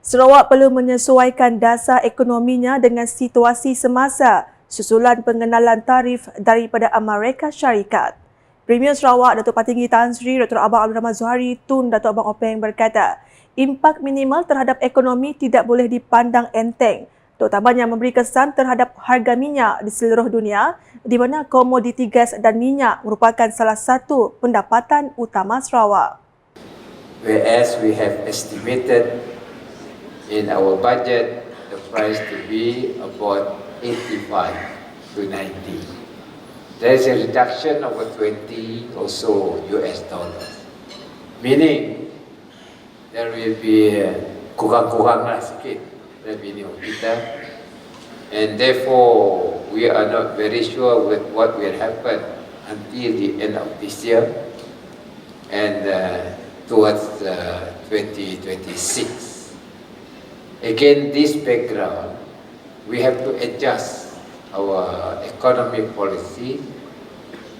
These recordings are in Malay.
Sarawak perlu menyesuaikan dasar ekonominya dengan situasi semasa susulan pengenalan tarif daripada Amerika Syarikat. Premier Sarawak Datuk Patinggi Tan Sri Dr. Abang Abdul Rahman Zuhari Tun Datuk Abang Openg berkata, impak minimal terhadap ekonomi tidak boleh dipandang enteng terutamanya memberi kesan terhadap harga minyak di seluruh dunia di mana komoditi gas dan minyak merupakan salah satu pendapatan utama Sarawak. Whereas we have estimated in our budget the price to be about 85 to 90. There is a reduction of 20 or so US dollars. Meaning there will be kurang-kurang lah sikit revenue kita and therefore we are not very sure with what will happen until the end of this year and uh, towards uh, 2026. Again, this background, we have to adjust our economic policy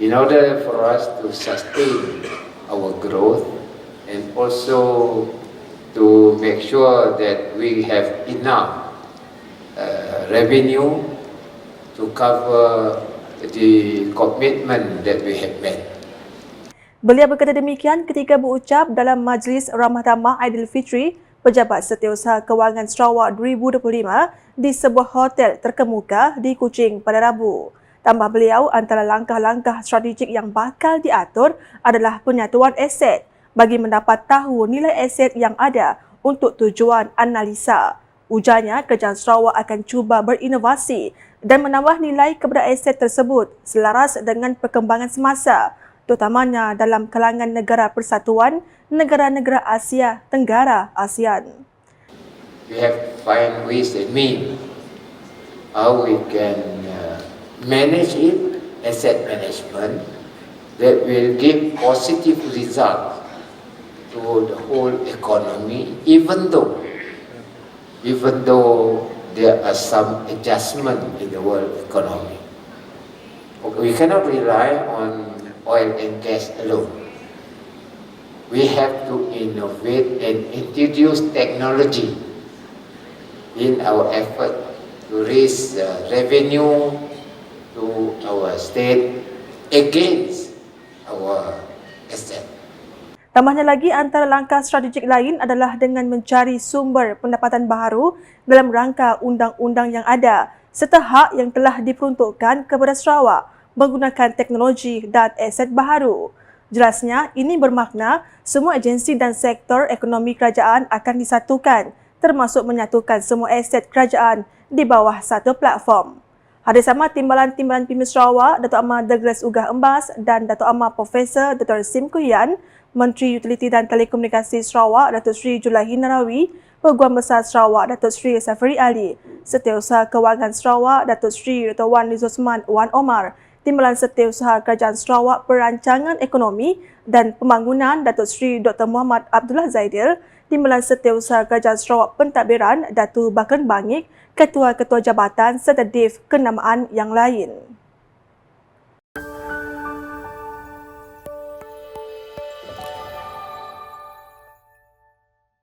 in order for us to sustain our growth and also to make sure that we have enough uh, revenue to cover the commitment that we have made. Beliau berkata demikian ketika berucap dalam Majlis Ramah Tamah Aidilfitri Pejabat Setiausaha Kewangan Sarawak 2025 di sebuah hotel terkemuka di Kuching pada Rabu. Tambah beliau, antara langkah-langkah strategik yang bakal diatur adalah penyatuan aset bagi mendapat tahu nilai aset yang ada untuk tujuan analisa. Ujarnya, Kerajaan Sarawak akan cuba berinovasi dan menambah nilai kepada aset tersebut selaras dengan perkembangan semasa terutamanya dalam kalangan negara persatuan negara-negara Asia Tenggara ASEAN. We have to find ways and means how we can uh, manage it, asset management, that will give positive results to the whole economy, even though, even though there are some adjustment in the world economy. We cannot rely on oil and gas alone. We have to innovate and introduce technology in our effort to raise uh, revenue to our state against our asset. Tambahnya lagi, antara langkah strategik lain adalah dengan mencari sumber pendapatan baru dalam rangka undang-undang yang ada serta hak yang telah diperuntukkan kepada Sarawak menggunakan teknologi dan aset baharu. Jelasnya, ini bermakna semua agensi dan sektor ekonomi kerajaan akan disatukan termasuk menyatukan semua aset kerajaan di bawah satu platform. Hadir sama Timbalan-Timbalan Pimis Sarawak, Datuk Amar Douglas Ugah Embas dan Datuk Amar Profesor Dr. Sim Kuyan, Menteri Utiliti dan Telekomunikasi Sarawak, Datuk Sri Julahi Narawi, Peguam Besar Sarawak, Datuk Sri Safari Ali, Setiausaha Kewangan Sarawak, Datuk Sri Dr. Wan Lizosman Wan Omar, Timbalan Setiausaha Kerajaan Sarawak Perancangan Ekonomi dan Pembangunan Datuk Seri Dr. Muhammad Abdullah Zaidil, Timbalan Setiausaha Kerajaan Sarawak Pentadbiran Datu Bakun Bangik, Ketua-Ketua Jabatan serta Div Kenamaan yang lain.